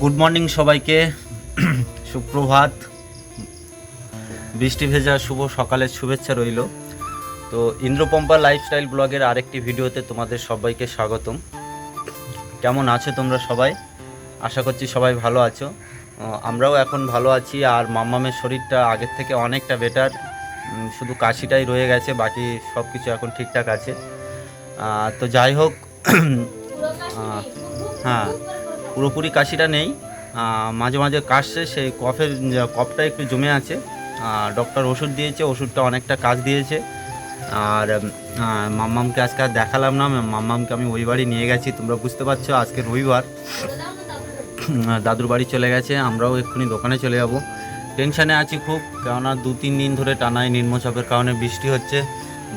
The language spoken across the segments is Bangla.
গুড মর্নিং সবাইকে। সুপ্রভাত। বৃষ্টি ভেজা শুভ সকালের শুভেচ্ছা রইল। তো ইন্দ্রপম্পা লাইফস্টাইল ব্লগের আরেকটি ভিডিওতে তোমাদের সবাইকে স্বাগতম। কেমন আছো তোমরা সবাই? আশা করছি সবাই ভালো আছো। আমরাও এখন ভালো আছি আর মাম্মামের শরীরটা আগের থেকে অনেকটা বেটার শুধু কাশিটাই রয়ে গেছে বাকি সব কিছু এখন ঠিকঠাক আছে। তো যাই হোক হ্যাঁ। পুরোপুরি কাশিটা নেই। মাঝে মাঝে কাশছে, সেই কফের কফটা একটু জমে আছে। ডক্টর ওষুধ দিয়েছে, ওষুধটা অনেকটা কাজ দিয়েছে। আর মাম্মামকে আজকে আর দেখালাম না। মাম্মামকে আমি ওই বাড়ি নিয়ে গেছি, তোমরা বুঝতে পারছ, আজকে রবিবার। দাদুর বাড়ি চলে গেছে, আমরাও এক্ষুনি দোকানে চলে যাব। টেনশানে আছি খুব, কেননা দু, তিন দিন ধরে টানায় নিম্নচাপের কারণে বৃষ্টি হচ্ছে।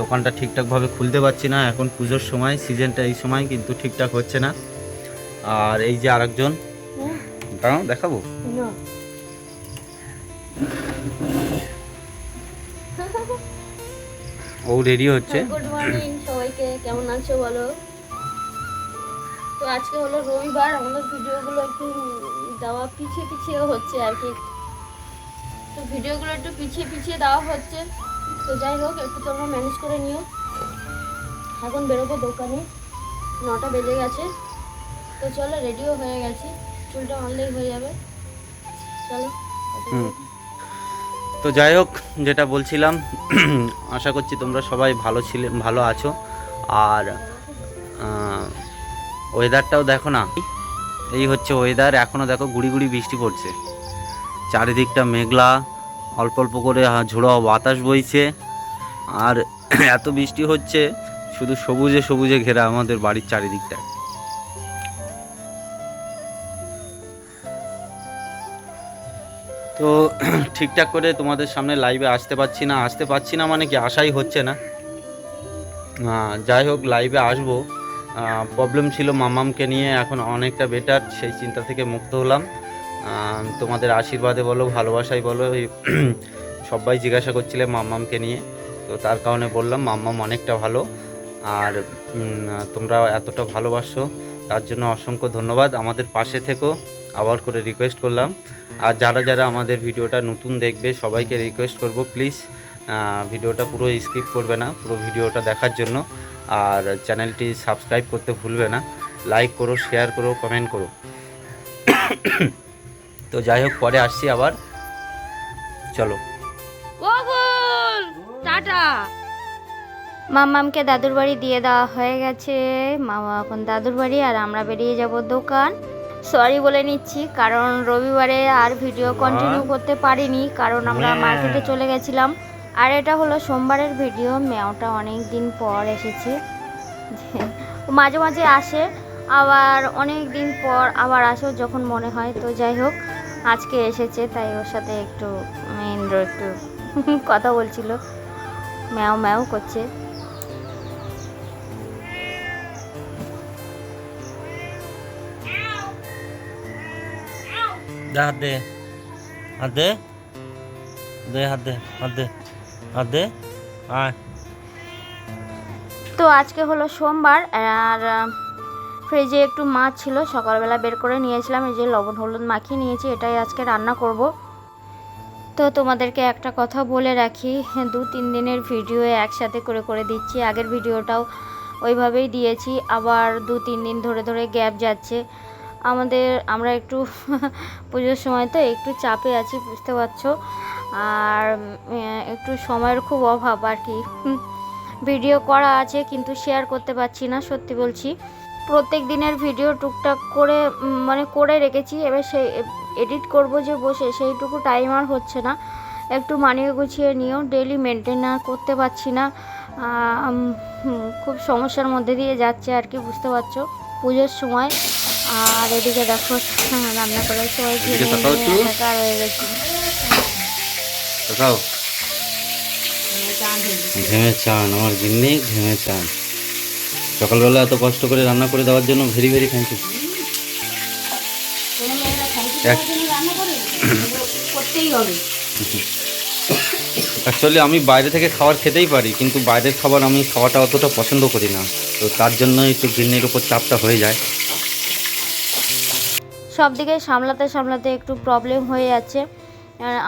দোকানটা ঠিকঠাকভাবে খুলতে পারছি না, এখন পুজোর সময়, সিজনটা এই সময় কিন্তু ঠিকঠাক হচ্ছে না। আর এই যে আরেকজন। দাঁড়াও দেখাবো? ও রেডি হচ্ছে? গুড মর্নিং সবাইকে কেমন আছো বলো? তো আজকে হলো রবিবার আমাদের ভিডিওগুলো একটু দেওয়া পিছিয়ে পিছিয়ে হচ্ছে আর কি। তো ভিডিওগুলো একটু পিছিয়ে পিছিয়ে দেওয়া হচ্ছে। তো যাই হোক একটু তোমরা ম্যানেজ করে নিও। এখন বেরোবো দোকানে নটা বেজে গেছে। তো চলো রেডিও হয়ে গেছি। চুলটা অনলাইন হয়ে যাবে। চলো তো যাই হোক, যেটা বলছিলাম, আশা করছি তোমরা সবাই ভালো ছিলে, ভালো আছো। আর ওয়েদারটাও দেখো না। এই হচ্ছে ওয়েদার এখনও দেখো গুড়ি গুড়ি বৃষ্টি পড়ছে। চারিদিকটা মেঘলা, অল্প অল্প করে ঝোড়ো বাতাস বইছে। আর এত বৃষ্টি হচ্ছে, শুধু সবুজে সবুজে ঘেরা আমাদের বাড়ির চারিদিকটা তো ঠিকঠাক করে তোমাদের সামনে লাইভে আসতে পারছি না, আসতে পারছি না মানে কি আশাই হচ্ছে না। যাই হোক লাইভে আসব। প্রবলেম ছিল মামামকে নিয়ে, এখন অনেকটা বেটার সেই চিন্তা থেকে মুক্ত হলাম। তোমাদের আশীর্বাদে বলো, ভালোবাসাই বলো সবাই জিজ্ঞাসা করছিলে মাম্মামকে নিয়ে। তো তার কারণে বললাম, মাম্মাম অনেকটা ভালো। আর তোমরা এতটা ভালোবাসো, তার জন্য অসংখ্য ধন্যবাদ। আমাদের পাশে থেকো, আবার করে রিকোয়েস্ট করলাম। আর যারা যারা আমাদের ভিডিওটা নতুন দেখবে সবাইকে রিকোয়েস্ট করব প্লিজ ভিডিওটা পুরো স্কিপ করবে না পুরো ভিডিওটা দেখার জন্য। আর চ্যানেলটি সাবস্ক্রাইব করতে ভুলবে না। লাইক করো শেয়ার করো কমেন্ট করো। তো যাই হোক পরে আসছি আবার। চলো। টাটা! মামামকে দাদুর বাড়ি দিয়ে দেওয়া হয়ে গেছে। মামা এখন দাদুর বাড়ি আর আমরা বেরিয়ে যাব দোকান। সরি বলে নিচ্ছি কারণ রবিবারে আর ভিডিও কন্টিনিউ করতে পারিনি কারণ আমরা। মার্কেটে চলে গেছিলাম। আর এটা হলো সোমবারের ভিডিও মেয়াওটা অনেক দিন পর এসেছে। মাঝে মাঝে আসে আবার অনেক দিন পর আবার আসেও যখন মনে হয় তো যাই হোক আজকে এসেছে তাই ওর সাথে একটু ইন্দ্র একটু কথা বলছিল। ম্যাও ম্যাও করছে। দে হাত দে। হাত দে। দে হাত দে হাত দে হাত দে তো আজকে হলো সোমবার, আর ফ্রিজে একটু মাছ ছিল, সকালবেলা বের করে নিয়েছিলাম, এই যে লবণ হলুদ মাখিয়ে নিয়েছি, এটাই আজকে রান্না করব। তো তোমাদেরকে একটা কথা বলে রাখি, দু তিন দিনের ভিডিও একসাথে করে করে দিচ্ছি, আগের ভিডিওটাও ওইভাবেই দিয়েছি, আবার দু তিন দিন ধরে ধরে গ্যাপ যাচ্ছে। আমাদের, আমরা একটু পুজোর সময় তো একটু চাপে আছি, বুঝতে পারছ? আর একটু সময়ের খুব অভাব আর কি। ভিডিও করা আছে, কিন্তু শেয়ার করতে পারছি না, সত্যি বলছি। প্রত্যেক দিনের ভিডিও টুকটাক করে মানে করে রেখেছি, এবার সেই এডিট করব যে বসে, সেইটুকু টাইম আর হচ্ছে না। একটু মানিয়ে গুছিয়ে নিয়েও ডেলি মেনটেন আর করতে পারছি না। খুব সমস্যার মধ্যে দিয়ে যাচ্ছে আর কি, বুঝতে পারছ? পুজোর সময় আর এদিকে দেখো হ্যাঁ, রান্না করে সবাই ঘেমে হয়ে গেছি। দেখাও চান আমার গিন্নি ঘেমে চান। সকালবেলা এত কষ্ট করে রান্না করে দেওয়ার জন্য very very thank you actually আমি বাইরে থেকে খাবার খেতেই পারি কিন্তু বাইরের খাবার আমি খাওয়াটা অতটা পছন্দ করি না। তো তার জন্য একটু গিন্নির উপর চাপটা হয়ে যায়। সব দিকে সামলাতে সামলাতে একটু প্রবলেম হয়ে যাচ্ছে।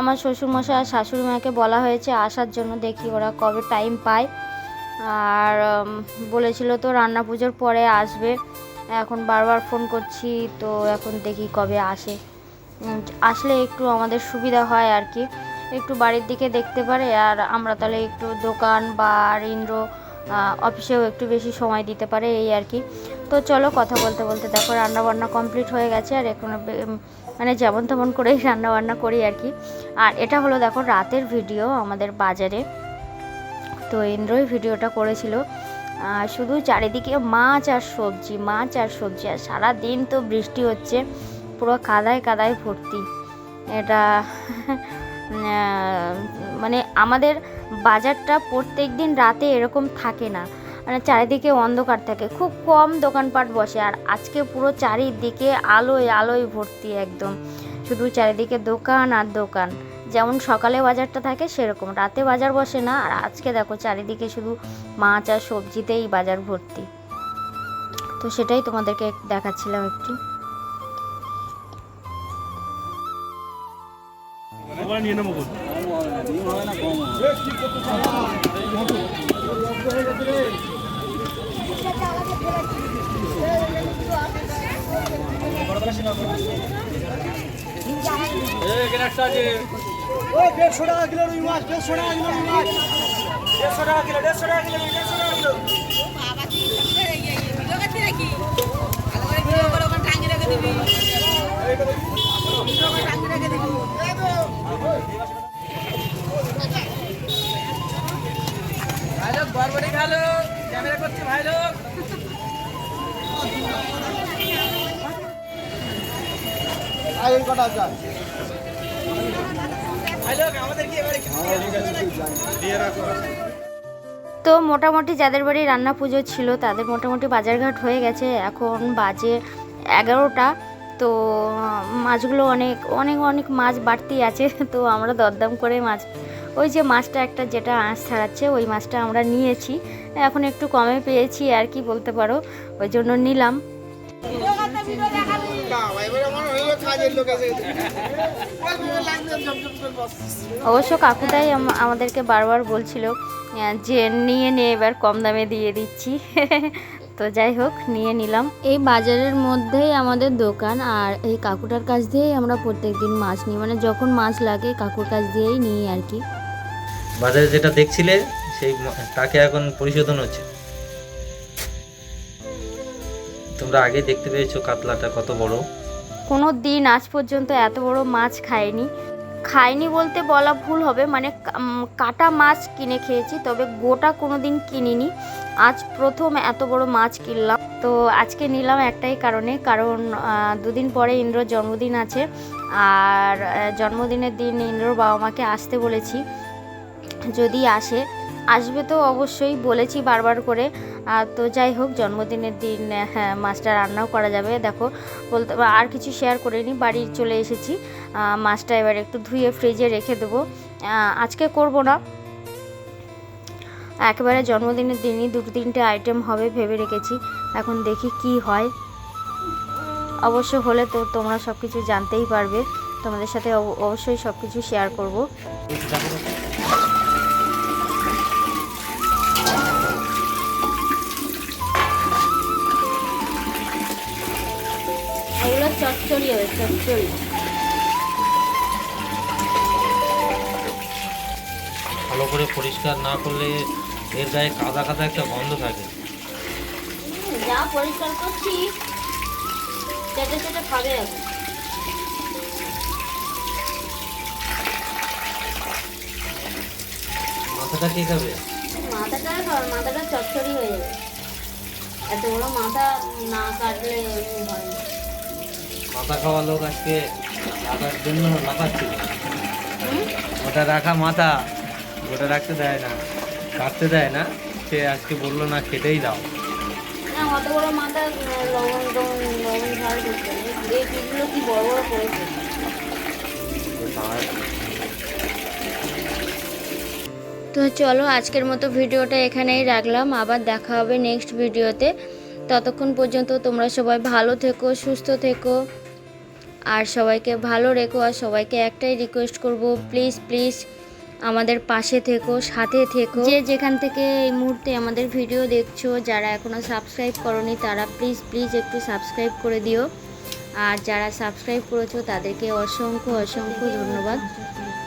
আমার শ্বশুরমশাই আর শাশুড়ি মাকে বলা হয়েছে আসার জন্য দেখি ওরা কবে টাইম পায়। আর বলেছিল তো রান্না পুজোর পরে আসবে। এখন বারবার ফোন করছি তো এখন দেখি কবে আসে। আসলে একটু আমাদের সুবিধা হয় আর কি। একটু বাড়ির দিকে দেখতে পারে আর আমরা তাহলে একটু দোকান বা ইন্দ্র অফিসেও একটু বেশি সময় দিতে পারে এই আর কি। তো চলো কথা বলতে বলতে দেখো রান্না বান্না কমপ্লিট হয়ে গেছে আর এখন মানে যেমন তেমন করেই রান্না বান্না করি আর কি। আর এটা হলো দেখো রাতের ভিডিও আমাদের বাজারে। তো ইন্দ্রই ভিডিওটা করেছিল। শুধু চারিদিকে মাছ আর সবজি, মাছ আর সবজি। আর সারা দিন তো বৃষ্টি হচ্ছে, পুরো কাদায় কাদায় ভর্তি। এটা মানে আমাদের বাজারটা প্রত্যেক দিন রাতে এরকম থাকে না। মানে চারিদিকে অন্ধকার থাকে। খুব কম দোকানপাট বসে। আর আজকে পুরো চারিদিকে আলোয় আলোয় ভর্তি একদম। শুধু চারিদিকে দোকান আর দোকান। যেমন সকালে বাজারটা থাকে সেরকম। রাতে বাজার বসে না। আর আজকে দেখো চারিদিকে শুধু মাছ আর সবজিতেই বাজার ভর্তি। তো সেটাই তোমাদেরকে দেখাচ্ছিলাম একটু। নিয়ে নেব দেড়শো টাকা কিলো রুই মাছ দেড়শো টাকা কিলো রুই মাছ দেড়শো টাকা কিলো দেড়শো টাকা কিলো দেড়শো টাকা কিলো বাবা কি ভাই লোক ক্যামেরা করছে ভাই লোক। তো মোটামুটি যাদের বাড়ি রান্না পুজো ছিল তাদের মোটামুটি বাজারঘাট হয়ে গেছে। এখন বাজে এগারোটা। তো মাছগুলো অনেক অনেক অনেক মাছ বাড়তি আছে। তো আমরা দরদাম করে মাছ ওই যে মাছটা একটা যেটা আঁশ ছাড়াচ্ছে, ওই মাছটা আমরা নিয়েছি। এখন একটু কমে পেয়েছি, আর কি বলতে পারো, ওই জন্য নিলাম। অবশ্য কাকুটাই আম- আমাদেরকে বারবার বলছিল যে নিয়ে নিয়ে এবার কম দামে দিয়ে দিচ্ছি। তো যাই হোক, নিয়ে নিলাম। এই বাজারের মধ্যেই আমাদের দোকান, আর এই কাকুটার কাছ দিয়েই আমরা প্রত্যেকদিন মাছ নিই। মানে যখন মাছ লাগে, কাকুর কাছ দিয়েই নিই আর কি। বাজারে যেটা দেখছিলে, সেই টাকা এখন পরিশোধন হচ্ছে। তোমরা আগে দেখতে পেয়েছ কাতলাটা কত বড়। কোনো দিন আজ পর্যন্ত এত বড় মাছ খাইনি। খাইনি বলতে বলা ভুল হবে মানে কাটা মাছ কিনে খেয়েছি, তবে গোটা কোনো দিন কিনিনি। আজ প্রথম এত বড় মাছ কিনলাম, তো আজকে নিলাম একটাই কারণে, কারণ দুদিন পরে ইন্দ্রর জন্মদিন আছে, আর জন্মদিনের দিন ইন্দ্রর বাবা মাকে আসতে বলেছি। যদি আসে, আসবে তো অবশ্যই বলেছি বারবার করে। আর তো যাই হোক, জন্মদিনের দিন হ্যাঁ মাছটা রান্নাও করা যাবে। দেখো, বলতে আর কিছু শেয়ার করিনি বাড়ি চলে এসেছি। মাছটা এবার একটু ধুয়ে ফ্রিজে রেখে দেবো। আজকে করব না। একেবারে জন্মদিনের দিনই দুটো তিনটে আইটেম হবে ভেবে রেখেছি। এখন দেখি কি হয়। অবশ্য হলে তো তোমরা সব কিছু জানতেই পারবে। তোমাদের সাথে অব- অবশ্যই সব কিছু শেয়ার করব। চচ্চড়ি হবে চচ্চড়ি ভালো করে পরিষ্কার না করলে এর গায়ে কাদা কাদা একটা গন্ধ থাকে। যা পরিষ্কার করছি চেটে চেটে খাবে এখন। মাথাটা কে খাবে? মাথাটা মাথাটা চচ্চড়ি হয়ে যাবে। এত বড় মাথা না কাটলে হয় না। মাথা খাওয়া লোক আজকে রাখার জন্য লাফাচ্ছিল ওটা রাখা মাথা, ওটা রাখতে দেয় না, কাটতে দেয় না। সে আজকে বলল, না, খেতেই দাও। তো চলো, আজকের মতো ভিডিওটা এখানেই রাখলাম। আবার দেখা হবে নেক্সট ভিডিওতে। ততক্ষণ পর্যন্ত তোমরা সবাই ভালো থেকো, সুস্থ থেকো। আর সবাইকে ভালো রেখো, আর সবাইকে একটাই রিকোয়েস্ট করব প্লিজ প্লিজ আমাদের পাশে থেকো, সাথে থেকো। যে যেখান থেকে এই মুহূর্তে আমাদের ভিডিও দেখছ, যারা এখনও সাবস্ক্রাইব করনি, তারা প্লিজ প্লিজ একটু সাবস্ক্রাইব করে দিও। আর যারা সাবস্ক্রাইব করেছ, তাদেরকে অসংখ্য অসংখ্য ধন্যবাদ।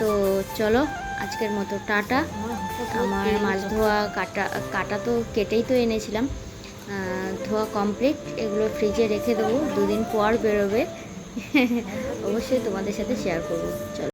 তো চলো, আজকের মতো টাটা। আমার মাছ ধোয়া কাটা কাটা তো কেটেই তো এনেছিলাম। ধোয়া কমপ্লিট এগুলো ফ্রিজে রেখে দেবো। দুদিন পর বেরোবে। অবশ্যই তোমাদের সাথে শেয়ার করব। চলো।